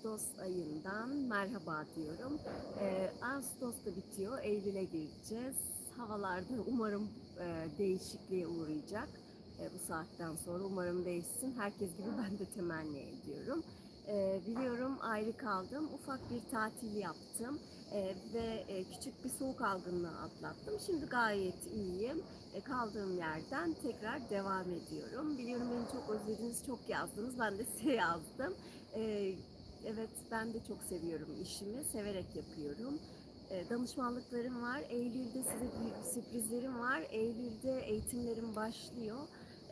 Ağustos ayından merhaba diyorum. Ee, Ağustos da bitiyor, Eylül'e gireceğiz. Havalarda umarım e, değişikliğe uğrayacak e, bu saatten sonra. Umarım değişsin. Herkes gibi ben de temenni ediyorum. Ee, biliyorum ayrı kaldım. Ufak bir tatil yaptım Ee, ve e, küçük bir soğuk algınlığı atlattım. Şimdi gayet iyiyim. E, kaldığım yerden tekrar devam ediyorum. Biliyorum beni çok özlediniz, çok yazdınız. Ben de size yazdım. Ee, evet ben de çok seviyorum işimi, severek yapıyorum. Ee, danışmanlıklarım var. Eylül'de size büyük sürprizlerim var. Eylül'de eğitimlerim başlıyor.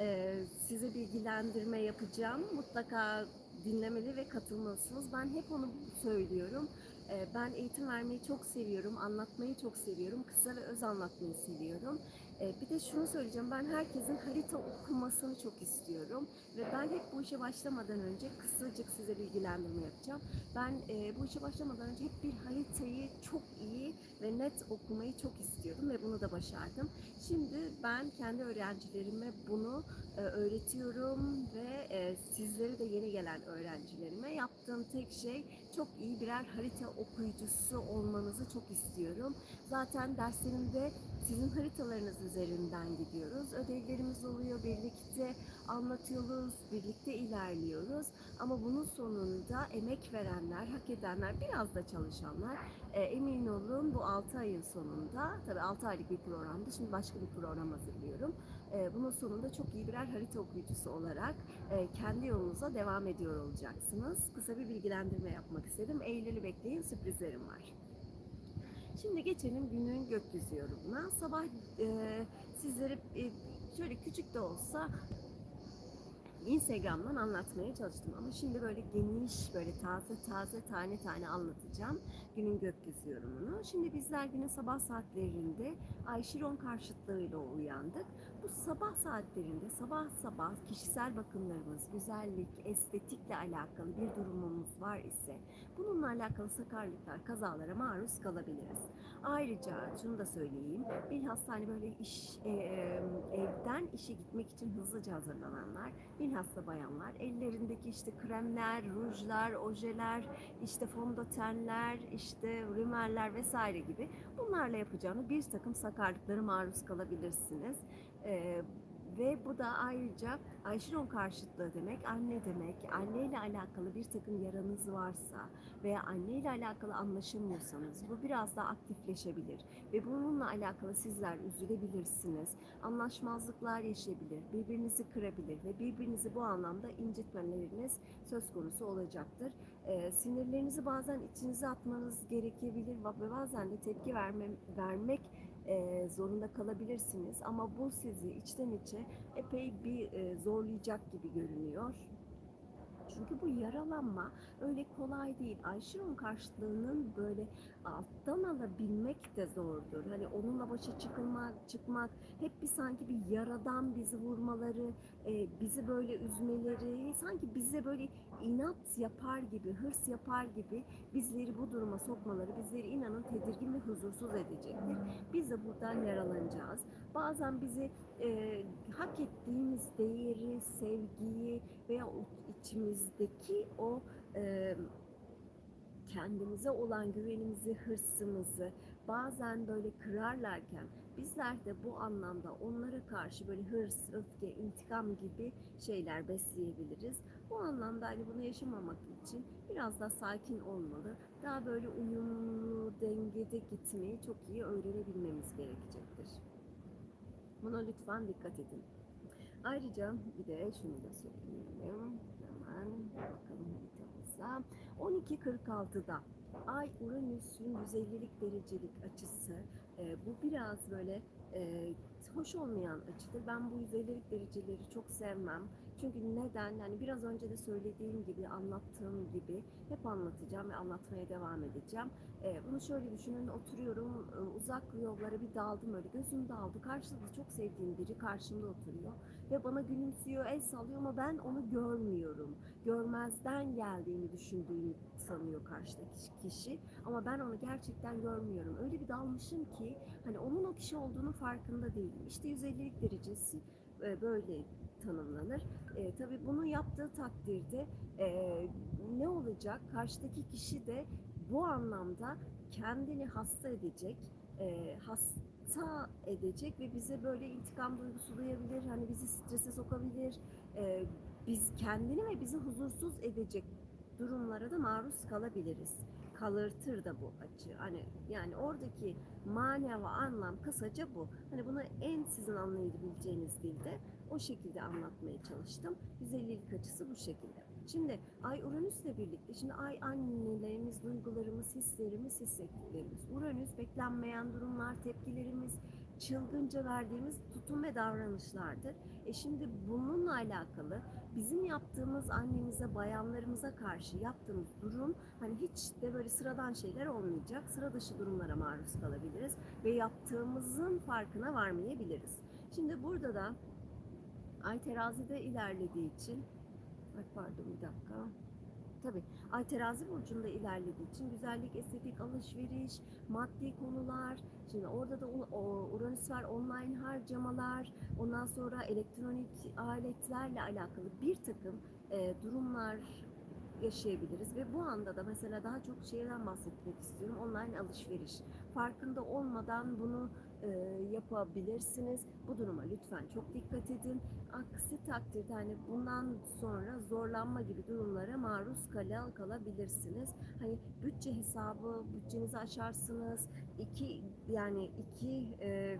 Ee, size bilgilendirme yapacağım. Mutlaka dinlemeli ve katılmalısınız. Ben hep onu söylüyorum. Ee, ben eğitim vermeyi çok seviyorum, anlatmayı çok seviyorum, kısa ve öz anlatmayı seviyorum. Ee, bir de şunu söyleyeceğim, ben herkesin harita okumasını çok istiyorum. Ve ben hep bu işe başlamadan önce kısacık size bilgilendirme yapacağım. Ben e, bu işe başlamadan önce hep bir haritayı çok iyi ve net okumayı çok istiyordum ve bunu da başardım. Şimdi ben kendi öğrencilerime bunu e, öğretiyorum ve e, sizlere de yeni gelen öğrencilerime yaptığım tek şey çok iyi birer harita okuyucusu olmanızı çok istiyorum. Zaten derslerimde sizin haritalarınız üzerinden gidiyoruz. Ödevlerimiz oluyor, birlikte anlatıyoruz, birlikte ilerliyoruz. Ama bunun sonunda emek verenler, hak edenler, biraz da çalışanlar e, emin olun bu 6 ayın sonunda, tabii 6 aylık bir programdı, şimdi başka bir program hazırlıyorum. E, bunun sonunda çok iyi birer harita okuyucusu olarak e, kendi yolunuza devam ediyor olacaksınız. Kısa bir bilgilendirme yapmak istedim. Eylül'ü bekleyin, sürprizlerim var. Şimdi geçelim günün gökyüzü yorumuna. Sabah e, sizlere e, şöyle küçük de olsa Instagram'dan anlatmaya çalıştım ama şimdi böyle geniş, böyle taze taze tane tane anlatacağım günün gökyüzü yorumunu. Şimdi bizler günün sabah saatlerinde Ayşiron karşıtlığıyla uyandık. Bu sabah saatlerinde sabah sabah kişisel bakımlarımız, güzellik, estetikle alakalı bir durumumuz var ise bununla alakalı sakarlıklar, kazalara maruz kalabiliriz. Ayrıca şunu da söyleyeyim, bilhassa hani böyle iş, e, evden işe gitmek için hızlıca hazırlananlar, bilhassa bayanlar ellerindeki işte kremler, rujlar, ojeler, işte fondötenler, işte rimeller vesaire gibi bunlarla yapacağını bir takım sakarlıklara maruz kalabilirsiniz. Ee, ve bu da ayrıca Ayşiron karşıtlığı demek, anne demek. Anneyle alakalı bir takım yaranız varsa veya anneyle alakalı anlaşamıyorsanız bu biraz daha aktifleşebilir. Ve bununla alakalı sizler üzülebilirsiniz. Anlaşmazlıklar yaşayabilir, birbirinizi kırabilir ve birbirinizi bu anlamda incitmeleriniz söz konusu olacaktır. Ee, sinirlerinizi bazen içinize atmanız gerekebilir ve bazen de tepki verme, vermek e, zorunda kalabilirsiniz. Ama bu sizi içten içe epey bir e, zorlayacak gibi görünüyor. Çünkü bu yaralanma öyle kolay değil. Ayşiron karşıtlığının böyle alttan alabilmek de zordur. Hani onunla başa çıkılmak, çıkmak, hep bir sanki bir yaradan bizi vurmaları, e, bizi böyle üzmeleri, sanki bize böyle inat yapar gibi, hırs yapar gibi bizleri bu duruma sokmaları, bizleri inanın tedirgin ve huzursuz edecektir. Biz de buradan yaralanacağız. Bazen bizi e, hak ettiğimiz değeri, sevgiyi veya içimizdeki o e, kendimize olan güvenimizi, hırsımızı bazen böyle kırarlarken bizler de bu anlamda onlara karşı böyle hırs, öfke, intikam gibi şeyler besleyebiliriz. Bu anlamda hani bunu yaşamamak için biraz daha sakin olmalı. Daha böyle uyumlu, dengede gitmeyi çok iyi öğrenebilmemiz gerekecektir. Buna lütfen dikkat edin. Ayrıca bir de şunu da söyleyelim. Hemen bakalım haritamıza. 12.46'da Ay Uranüs'ün 150'lik derecelik açısı. e, bu biraz böyle e, hoş olmayan açıdır. Ben bu 150'lik dereceleri çok sevmem. Çünkü neden? Yani biraz önce de söylediğim gibi, anlattığım gibi hep anlatacağım ve anlatmaya devam edeceğim. E, bunu şöyle düşünün, oturuyorum, e, uzak yollara bir daldım öyle, gözüm daldı. Karşıda da çok sevdiğim biri karşımda oturuyor ve bana gülümsüyor, el sallıyor ama ben onu görmüyorum. Görmezden geldiğini düşündüğünü sanıyor karşıdaki kişi ama ben onu gerçekten görmüyorum. Öyle bir dalmışım ki hani onun o kişi olduğunun farkında değilim. İşte 150'lik derecesi e, böyle tanımlanır. E, tabii bunu yaptığı takdirde e, ne olacak? Karşıdaki kişi de bu anlamda kendini hasta edecek, e, hasta edecek ve bize böyle intikam duygusu duyabilir, hani bizi strese sokabilir, e, biz kendini ve bizi huzursuz edecek durumlara da maruz kalabiliriz. Kalırtır da bu açı. Hani yani oradaki mana ve anlam kısaca bu. Hani bunu en sizin anlayabileceğiniz dilde o şekilde anlatmaya çalıştım. Güzellik açısı bu şekilde. Şimdi Ay Uranüs'le birlikte, şimdi Ay annelerimiz, duygularımız, hislerimiz, hissettiklerimiz. Uranüs beklenmeyen durumlar, tepkilerimiz, çılgınca verdiğimiz tutum ve davranışlardır. E şimdi bununla alakalı bizim yaptığımız annemize, bayanlarımıza karşı yaptığımız durum hani hiç de böyle sıradan şeyler olmayacak. Sıra dışı durumlara maruz kalabiliriz ve yaptığımızın farkına varmayabiliriz. Şimdi burada da Ay terazide ilerlediği için Ay pardon bir dakika. Tabii Ay terazi burcunda ilerlediği için güzellik, estetik, alışveriş, maddi konular. Şimdi orada da Uranüs var, online harcamalar, ondan sonra elektronik aletlerle alakalı bir takım e, durumlar yaşayabiliriz ve bu anda da mesela daha çok şeyden bahsetmek istiyorum. Online alışveriş. Farkında olmadan bunu e, yapabilirsiniz. Bu duruma lütfen çok dikkat edin. Aksi takdirde hani bundan sonra zorlanma gibi durumlara maruz kala kalabilirsiniz. Hani bütçe hesabı, bütçenizi aşarsınız. İki yani iki e,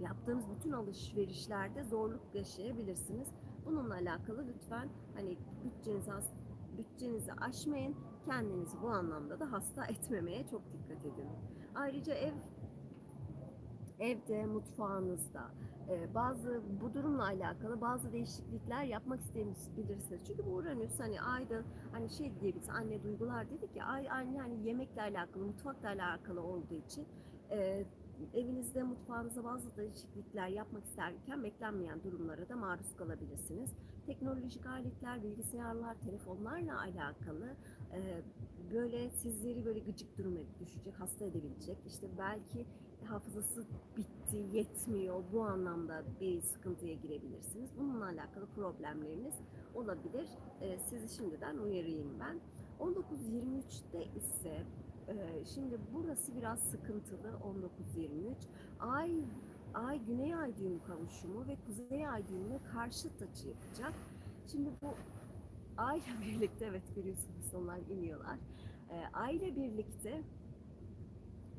yaptığınız bütün alışverişlerde zorluk yaşayabilirsiniz. Bununla alakalı lütfen hani bütçenizi bütçenizi aşmayın. Kendinizi bu anlamda da hasta etmemeye çok dikkat edin. Ayrıca ev evde, mutfağınızda e, bazı bu durumla alakalı bazı değişiklikler yapmak isteyebilirsiniz. Çünkü bu Uranüs hani ayda hani şey diyebiliriz anne duygular dedik ya ay anne hani yemekle alakalı, mutfakla alakalı olduğu için e, evinizde, mutfağınızda bazı değişiklikler yapmak isterken beklenmeyen durumlara da maruz kalabilirsiniz. Teknolojik aletler, bilgisayarlar, telefonlarla alakalı e, böyle sizleri böyle gıcık duruma düşecek, hasta edebilecek. İşte belki hafızası bitti, yetmiyor. Bu anlamda bir sıkıntıya girebilirsiniz. Bununla alakalı problemleriniz olabilir. Ee, sizi şimdiden uyarayım ben. 19-23'te ise e, şimdi burası biraz sıkıntılı 19-23. Ay Ay Güney Ay düğümü kavuşumu ve Kuzey Ay düğümüne karşıt açı yapacak. Şimdi bu Ay'la birlikte evet görüyorsunuz onlar iniyorlar. Ee, Ay'la birlikte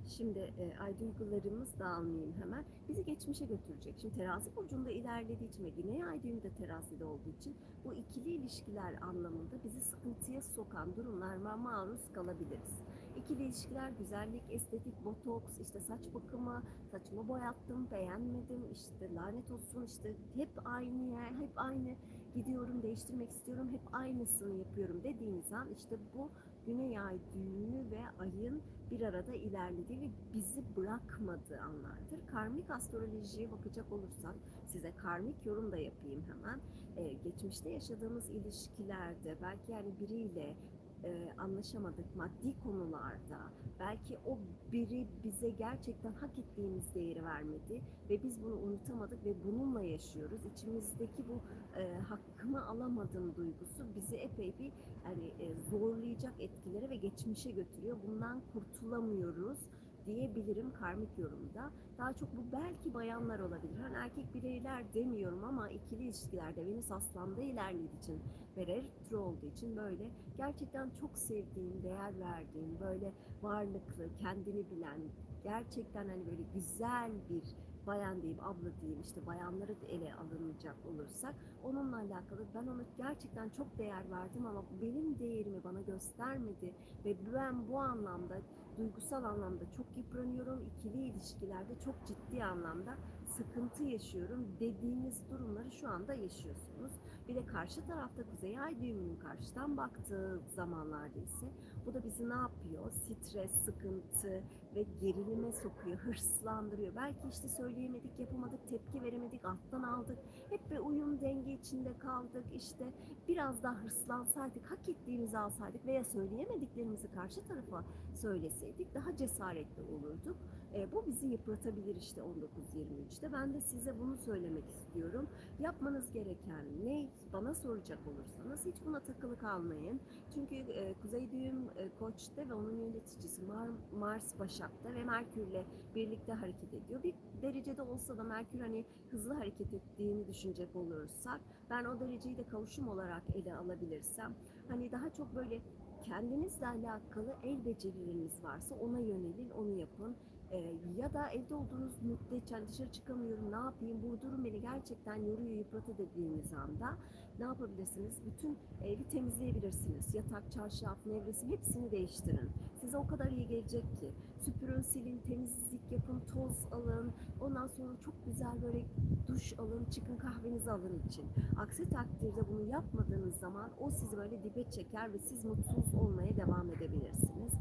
Şimdi e, ay duygularımız dağılmayayım hemen. Bizi geçmişe götürecek. Şimdi terazi burcunda ilerlediği için ve güney ay düğümü de terazide olduğu için bu ikili ilişkiler anlamında bizi sıkıntıya sokan durumlara maruz kalabiliriz. İkili ilişkiler güzellik, estetik, botoks, işte saç bakımı, saçımı boyattım, beğenmedim, işte lanet olsun, işte hep aynı yer, hep aynı gidiyorum, değiştirmek istiyorum, hep aynısını yapıyorum dediğiniz an işte bu güney ay düğümü ve ayın bir arada ilerlediği ve bizi bırakmadığı anlardır. Karmik astrolojiye bakacak olursak size karmik yorum da yapayım hemen. Ee, geçmişte yaşadığımız ilişkilerde belki yani biriyle e, anlaşamadık maddi konularda belki o biri bize gerçekten hak ettiğimiz değeri vermedi ve biz bunu unutamadık ve bununla yaşıyoruz. İçimizdeki bu e, hakkımı alamadım duygusu bizi epey bir yani e, zorlayacak etkilere ve geçmişe götürüyor. Bundan kurtulamıyoruz diyebilirim karmik yorumda. Daha çok bu belki bayanlar olabilir. Hani erkek bireyler demiyorum ama ikili ilişkilerde Venüs Aslan'da ilerlediği için ve retro olduğu için böyle gerçekten çok sevdiğim, değer verdiğim, böyle varlıklı, kendini bilen, gerçekten hani böyle güzel bir bayan diyeyim, abla diyeyim işte bayanları ele alınacak olursak onunla alakalı ben ona gerçekten çok değer verdim ama benim değerimi bana göstermedi ve ben bu anlamda duygusal anlamda çok yıpranıyorum. İkili ilişkilerde çok ciddi anlamda sıkıntı yaşıyorum dediğiniz durumları şu anda yaşıyorsunuz. Bir de karşı tarafta kuzey ay düğümünün karşıdan baktığı zamanlarda ise bu da bizi ne yapıyor? Stres, sıkıntı ve gerilime sokuyor, hırslandırıyor. Belki işte söyleyemedik, yapamadık, tepki veremedik, alttan aldık. Hep bir uyum, denge içinde kaldık. İşte biraz daha hırslansaydık, hak ettiğimizi alsaydık veya söyleyemediklerimizi karşı tarafa söyleseydik daha cesaretli olurduk. E, bu bizi yıpratabilir işte 19-23'te. Ben de size bunu söylemek istiyorum. Yapmanız gereken ne? Bana soracak olursanız hiç buna takılı kalmayın. Çünkü e, Kuzey Düğüm e, Koç'ta ve onun yöneticisi Mar- Mars Başak'ta ve Merkür'le birlikte hareket ediyor. Bir derecede olsa da Merkür hani hızlı hareket ettiğini düşünecek olursak ben o dereceyi de kavuşum olarak ele alabilirsem hani daha çok böyle kendinizle alakalı el becerileriniz varsa ona yönelin, onu yapın. Ee, ya da evde olduğunuz müddetçe hani dışarı çıkamıyorum ne yapayım bu durum beni gerçekten yoruyor yıpratı dediğiniz anda ne yapabilirsiniz? Bütün evi temizleyebilirsiniz. Yatak, çarşaf, nevresim hepsini değiştirin. Size o kadar iyi gelecek ki. Süpürün, silin, temizlik yapın, toz alın. Ondan sonra çok güzel böyle duş alın, çıkın kahvenizi alın için. Aksi takdirde bunu yapmadığınız zaman o sizi böyle dibe çeker ve siz mutsuz olmaya devam edebilirsiniz.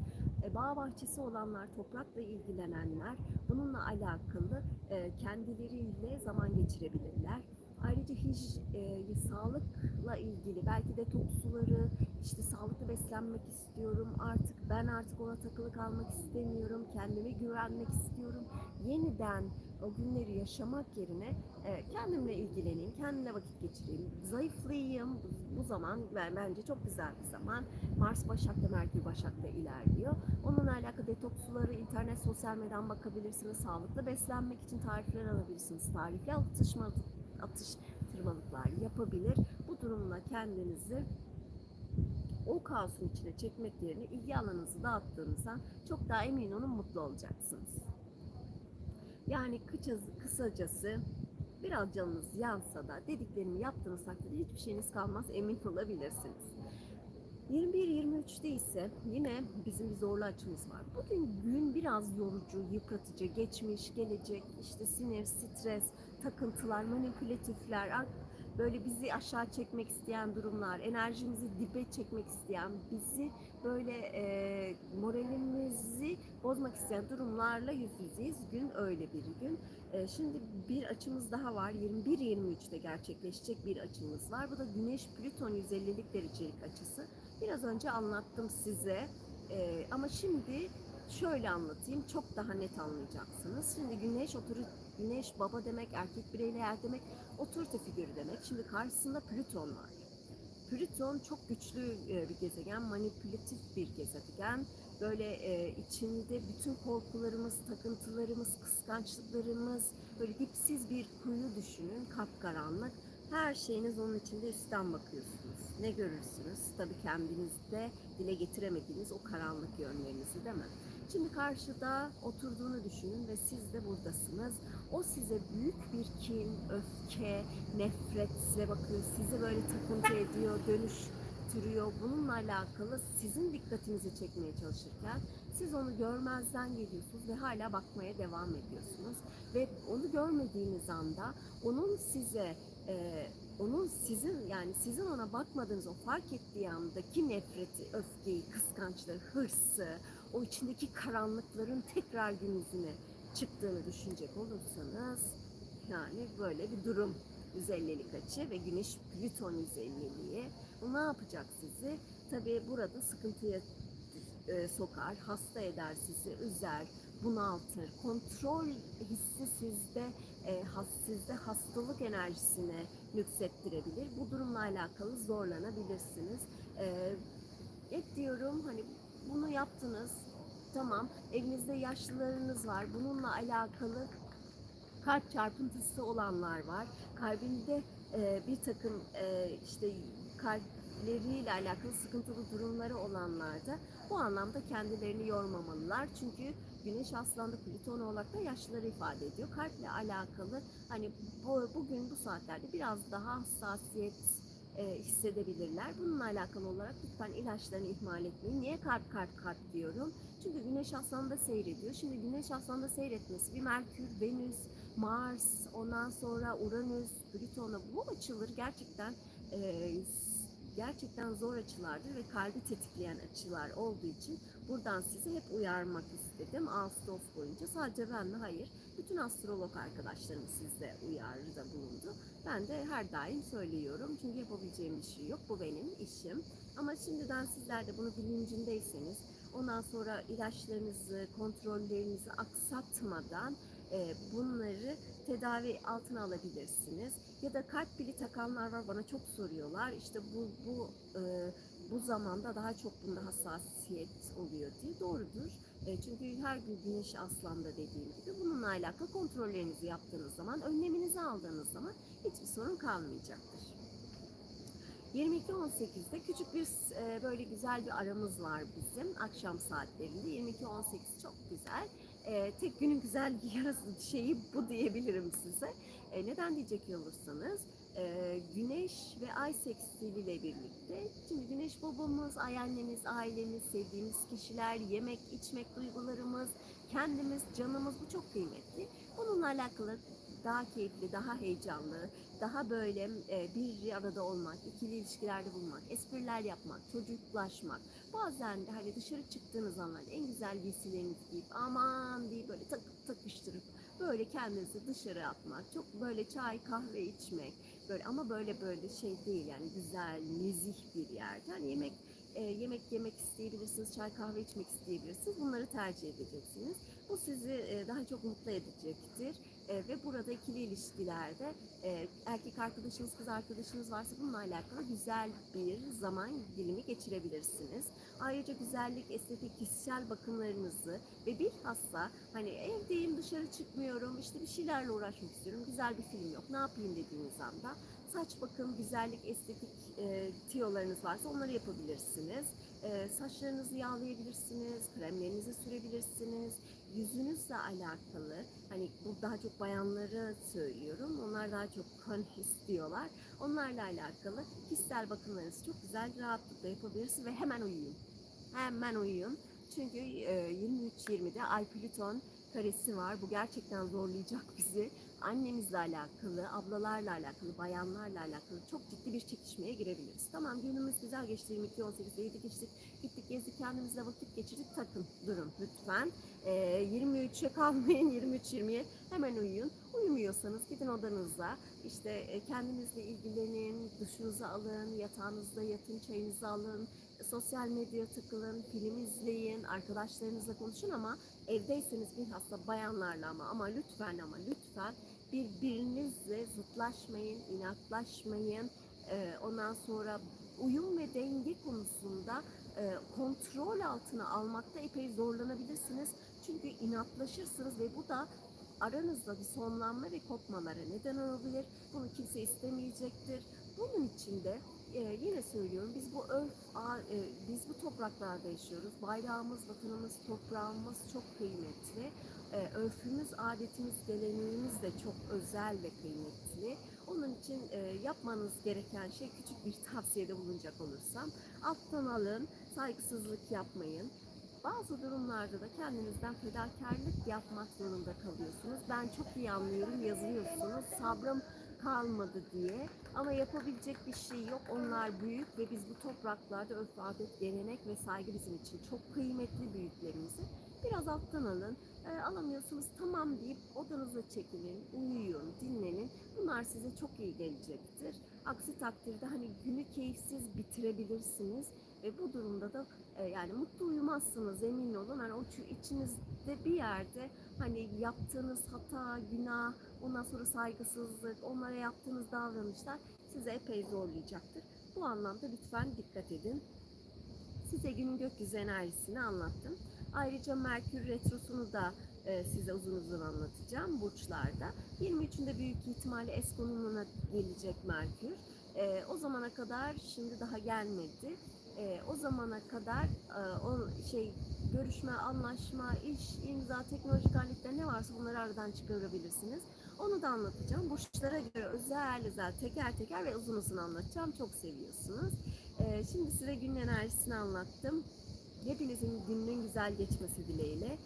E, bağ bahçesi olanlar, toprakla ilgilenenler bununla alakalı e, kendileriyle zaman geçirebilirler. Ayrıca hij, e, sağlıkla ilgili belki detoks suları, işte sağlıklı beslenmek istiyorum artık ben artık ona takılı kalmak istemiyorum, kendime güvenmek istiyorum. Yeniden o günleri yaşamak yerine e, kendimle ilgileneyim, kendimle vakit geçireyim, zayıflayayım. Bu, zaman ben, bence çok güzel bir zaman. Mars Başak'ta, Merkür Başak'ta ilerliyor. Onunla alakalı detoks suları, internet, sosyal medyadan bakabilirsiniz. Sağlıklı beslenmek için tarifler alabilirsiniz. Tarifli atışma, atıştırmalıklar yapabilir. Bu durumla kendinizi o kaosun içine çekmek yerine ilgi alanınızı dağıttığınızdan çok daha emin olun mutlu olacaksınız. Yani kısa- kısacası biraz canınız yansa da dediklerimi yaptığınız takdirde hiçbir şeyiniz kalmaz emin olabilirsiniz. 21-23'te ise yine bizim bir zorlu açımız var. Bugün gün biraz yorucu, yıpratıcı, geçmiş, gelecek, işte sinir, stres, takıntılar, manipülatifler, böyle bizi aşağı çekmek isteyen durumlar, enerjimizi dibe çekmek isteyen, bizi böyle e, moralimizi bozmak isteyen durumlarla yüz yüzeyiz. Gün öyle bir gün. E, şimdi bir açımız daha var. 21-23'te gerçekleşecek bir açımız var. Bu da Güneş Plüton 150'lik derecelik açısı. Biraz önce anlattım size. E, ama şimdi şöyle anlatayım. Çok daha net anlayacaksınız. Şimdi Güneş otoru Güneş baba demek, erkek bireyler demek, otorite figürü demek. Şimdi karşısında Plüton var. Plüton çok güçlü e, bir gezegen, manipülatif bir gezegen. Böyle e, içinde bütün korkularımız, takıntılarımız, kıskançlıklarımız, böyle dipsiz bir kuyu düşünün, kapkaranlık. Her şeyiniz onun içinde üstten bakıyorsunuz. Ne görürsünüz? Tabii kendinizde dile getiremediğiniz o karanlık yönlerinizi değil mi? Şimdi karşıda oturduğunu düşünün ve siz de buradasınız. O size büyük bir kin, öfke, nefretle bakıyor. Sizi böyle takıntı ediyor, dönüştürüyor. Bununla alakalı sizin dikkatinizi çekmeye çalışırken siz onu görmezden geliyorsunuz ve hala bakmaya devam ediyorsunuz. Ve onu görmediğiniz anda onun size e, onun sizin yani sizin ona bakmadığınız o fark ettiği andaki nefreti, öfkeyi, kıskançlığı, hırsı, o içindeki karanlıkların tekrar gün yüzüne çıktığını düşünecek olursanız yani böyle bir durum 150'lik açı ve güneş Plüton 150'liği. Bu ne yapacak sizi? Tabii burada sıkıntıya e, sokar, hasta eder sizi, üzer, bunaltır. Kontrol hissi sizde, e, has, sizde hastalık enerjisine nüksettirebilir. Bu durumla alakalı zorlanabilirsiniz. E, hep diyorum hani bunu yaptınız, tamam evinizde yaşlılarınız var. Bununla alakalı kalp çarpıntısı olanlar var. Kalbinde e, bir takım e, işte kalpleriyle alakalı sıkıntılı durumları olanlar da bu anlamda kendilerini yormamalılar. Çünkü Güneş Aslan'da Plüton Oğlak'ta yaşlıları ifade ediyor. Kalple alakalı hani bu, bugün bu saatlerde biraz daha hassasiyet e, hissedebilirler. Bununla alakalı olarak lütfen ilaçlarını ihmal etmeyin. Niye kalp kalp kalp diyorum? Çünkü Güneş Aslan'da seyrediyor. Şimdi Güneş Aslan'da seyretmesi bir Merkür, Venüs, Mars, ondan sonra Uranüs, Plüton'a bu açılır gerçekten e, gerçekten zor açılardır ve kalbi tetikleyen açılar olduğu için buradan sizi hep uyarmak istedim. Ağustos boyunca sadece ben mi? Hayır. Bütün astrolog arkadaşlarım sizde uyarıda bulundu. Ben de her daim söylüyorum. Çünkü yapabileceğim bir şey yok. Bu benim işim. Ama şimdiden sizler de bunu bilincindeyseniz ondan sonra ilaçlarınızı, kontrollerinizi aksatmadan e, bunları tedavi altına alabilirsiniz. Ya da kalp pili takanlar var bana çok soruyorlar. İşte bu bu e, bu zamanda daha çok bunda hassasiyet oluyor diye doğrudur. E, çünkü her gün güneş aslanda dediğim gibi bununla alakalı kontrollerinizi yaptığınız zaman, önleminizi aldığınız zaman hiçbir sorun kalmayacaktır. 22.18'de küçük bir e, böyle güzel bir aramız var bizim akşam saatlerinde. 22.18 çok güzel. E, tek günün güzel yarısı şeyi bu diyebilirim size. Neden diyecek olursanız e, güneş ve ay sekstiliyle birlikte. Şimdi güneş babamız, ay annemiz, ailemiz, sevdiğimiz kişiler, yemek, içmek duygularımız, kendimiz, canımız bu çok kıymetli. Bununla alakalı daha keyifli, daha heyecanlı, daha böyle e, bir arada olmak, ikili ilişkilerde bulmak, espriler yapmak, çocuklaşmak. Bazen de hani dışarı çıktığınız anlarda en güzel giysilerinizi giyip aman diye böyle takıp takıştırıp böyle kendinizi dışarı atmak, çok böyle çay kahve içmek, böyle ama böyle böyle şey değil yani güzel, nezih bir yerde. Hani yemek e, yemek yemek isteyebilirsiniz, çay kahve içmek isteyebilirsiniz. Bunları tercih edeceksiniz. Bu sizi e, daha çok mutlu edecektir. E, ve burada ikili ilişkilerde e, erkek arkadaşınız, kız arkadaşınız varsa bununla alakalı güzel bir zaman dilimi geçirebilirsiniz. Ayrıca güzellik, estetik, kişisel bakımlarınızı ve bilhassa hani evdeyim dışarı çıkmıyorum, işte bir şeylerle uğraşmak istiyorum, güzel bir film yok, ne yapayım dediğiniz anda saç bakım, güzellik, estetik e, tiyolarınız varsa onları yapabilirsiniz. E, saçlarınızı yağlayabilirsiniz, kremlerinizi sürebilirsiniz. Yüzünüzle alakalı, hani bu daha çok bayanlara söylüyorum, onlar daha çok kan istiyorlar. Onlarla alakalı kişisel bakımlarınızı çok güzel rahatlıkla yapabilirsiniz ve hemen uyuyun. Hemen uyuyun. Çünkü e, 23-20'de Ay Plüton karesi var. Bu gerçekten zorlayacak bizi annemizle alakalı, ablalarla alakalı, bayanlarla alakalı çok ciddi bir çekişmeye girebiliriz. Tamam günümüz güzel geçti 22 18'de yedik içtik, gittik gezdik kendimizle vakit geçirdik takın durun lütfen. Ee, 23'e kalmayın 23-20'ye hemen uyuyun. Uyumuyorsanız gidin odanıza işte e, kendinizle ilgilenin, duşunuzu alın, yatağınızda yatın, çayınızı alın, sosyal medya takılın, film izleyin, arkadaşlarınızla konuşun ama evdeyseniz bilhassa bayanlarla ama ama lütfen ama lütfen birbirinizle zıtlaşmayın, inatlaşmayın. Ee, ondan sonra uyum ve denge konusunda e, kontrol altına almakta epey zorlanabilirsiniz. Çünkü inatlaşırsınız ve bu da aranızda bir sonlanma ve kopmalara neden olabilir. Bunu kimse istemeyecektir. Bunun için de e, yine söylüyorum biz bu örf, a- e, biz bu topraklarda yaşıyoruz. Bayrağımız, vatanımız, toprağımız çok kıymetli. E, örfümüz, adetimiz, geleneğimiz de çok özel ve kıymetli. Onun için e, yapmanız gereken şey küçük bir tavsiyede bulunacak olursam alttan alın, saygısızlık yapmayın. Bazı durumlarda da kendinizden fedakarlık yapmak zorunda kalıyorsunuz. Ben çok iyi anlıyorum, yazıyorsunuz. Sabrım kalmadı diye. Ama yapabilecek bir şey yok. Onlar büyük ve biz bu topraklarda örf, adet, gelenek ve saygı bizim için çok kıymetli büyüklerimizi. Biraz alttan alın. E, alamıyorsunuz tamam deyip odanıza çekilin, uyuyun, dinlenin. Bunlar size çok iyi gelecektir. Aksi takdirde hani günü keyifsiz bitirebilirsiniz ve bu durumda da e, yani mutlu uyumazsınız emin olun. Hani o içinizde bir yerde hani yaptığınız hata, günah, ondan sonra saygısızlık, onlara yaptığınız davranışlar size epey zorlayacaktır. Bu anlamda lütfen dikkat edin. Size günün gökyüzü enerjisini anlattım. Ayrıca Merkür Retrosu'nu da e, size uzun uzun anlatacağım burçlarda. 23'ünde büyük ihtimalle es konumuna gelecek Merkür. E, o zamana kadar şimdi daha gelmedi. E, o zamana kadar o şey görüşme, anlaşma, iş, imza, teknolojik aletler ne varsa bunları aradan çıkarabilirsiniz. Onu da anlatacağım. Burçlara göre özel özel teker teker ve uzun uzun anlatacağım. Çok seviyorsunuz. Şimdi size günün enerjisini anlattım. Hepinizin gününün güzel geçmesi dileğiyle.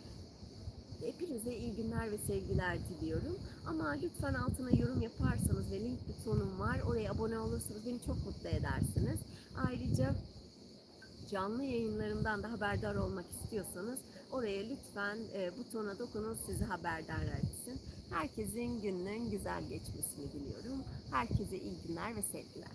Hepinize iyi günler ve sevgiler diliyorum. Ama lütfen altına yorum yaparsanız ve link butonum var. Oraya abone olursanız beni çok mutlu edersiniz. Ayrıca canlı yayınlarımdan da haberdar olmak istiyorsanız oraya lütfen e, butona dokunun sizi haberdar etsin. Herkesin gününün güzel geçmesini diliyorum. Herkese iyi günler ve sevgiler.